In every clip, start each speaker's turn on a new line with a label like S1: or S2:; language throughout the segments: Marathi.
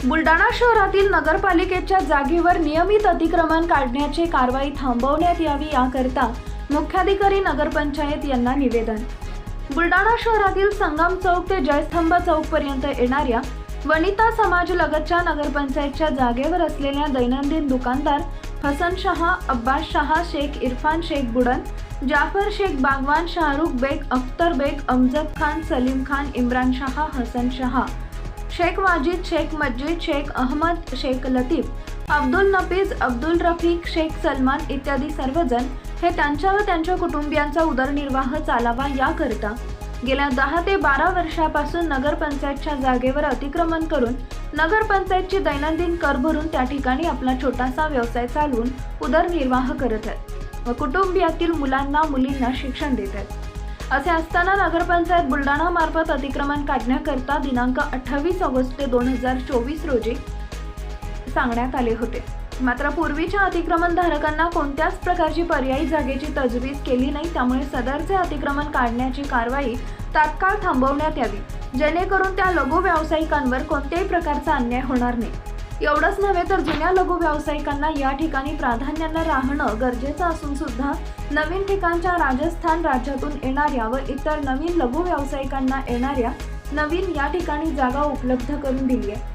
S1: शहरातील नगरपालिकेच्या जागेवर नियमित अतिक्रमण काढण्याची कारवाई थांबवण्यात यावी याकरता मुख्याधिकारी नगरपंचायत यांना निवेदन. बुलडाणा शहरातील संगम चौक ते जयस्तंभ चौक पर्यंत येणाऱ्या वनिता समाज लगतच्या नगरपंचायतच्या जागेवर असलेल्या दैनंदिन दुकानदार हसन शहा अब्बास शहा शेख इरफान शेख बुडन जाफर शेख बागवान शाहरुख बेग अख्तर बेग अमजद खान सलीम खान इम्रान शहा हसन शहा शेख वाजिद शेख मस्जिद शेख अहमद शेख लतीफ अब्दुल नफीज अब्दुल रफीक शेख सलमान इत्यादी सर्वजण हे त्यांच्या व त्यांच्या कुटुंबियांचा उदरनिर्वाह चालावा याकरिता गेल्या दहा ते बारा वर्षापासून नगरपंचायतच्या जागेवर अतिक्रमण करून नगरपंचायतची दैनंदिन कर भरून त्या ठिकाणी आपला छोटासा व्यवसाय चालवून उदरनिर्वाह करत आहेत व कुटुंबियातील मुलांना मुलींना शिक्षण देत आहेत. असे असताना नगरपंचायत बुलडाणा मार्फत अतिक्रमण काढण्याकरता दिनांक अठ्ठावीस ऑगस्ट दोन हजार चोवीस रोजी सांगण्यात आले होते. मात्र पूर्वीच्या अतिक्रमणधारकांना कोणत्याच प्रकारची पर्यायी जागेची तजवीज केली नाही त्यामुळे सदरचे अतिक्रमण काढण्याची कारवाई तात्काळ थांबवण्यात यावी. जेणेकरून त्या लघु व्यावसायिकांवर कोणत्याही प्रकारचा अन्याय होणार नाही. एवढंच नव्हे तर जुन्या लघु व्यावसायिकांना या ठिकाणी प्राधान्यानं राहणं गरजेचं असून सुद्धा नवीन ठिकाणच्या राजस्थान राज्यातून येणाऱ्या व इतर नवीन लघु व्यावसायिकांना येणाऱ्या नवीन या ठिकाणी जागा उपलब्ध करून दिली आहे.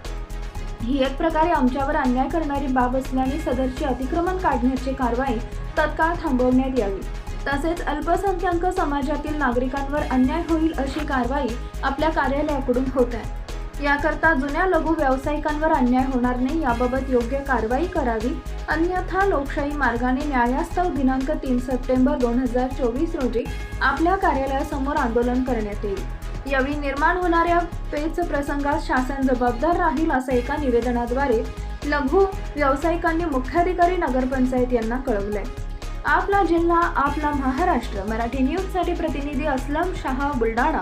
S1: ही एक प्रकारे आमच्यावर अन्याय करणारी बाब असल्याने सदरची अतिक्रमण काढण्याची कारवाई तत्काळ थांबवण्यात यावी. तसेच अल्पसंख्याक समाजातील नागरिकांवर अन्याय होईल अशी कारवाई आपल्या कार्यालयाकडून होत आहे. याकरता जुन्या लघु व्यावसायिकांवर अन्याय होणार नाही याबाबत योग्य कारवाई करावी अन्यथा लोकशाही मार्गाने न्यायास्तव दिनांक तीन सप्टेंबर दोन हजार चोवीस रोजी आपल्या कार्यालयासमोर आंदोलन करण्यात येईल. यावेळी निर्माण होणाऱ्या पेच प्रसंगात शासन जबाबदार राहील असं एका निवेदनाद्वारे लघु व्यावसायिकांनी मुख्याधिकारी नगरपंचायत यांना कळवलंय. आपला जिल्हा आपला महाराष्ट्र मराठी न्यूजसाठी प्रतिनिधी असलम शहा बुलढाणा.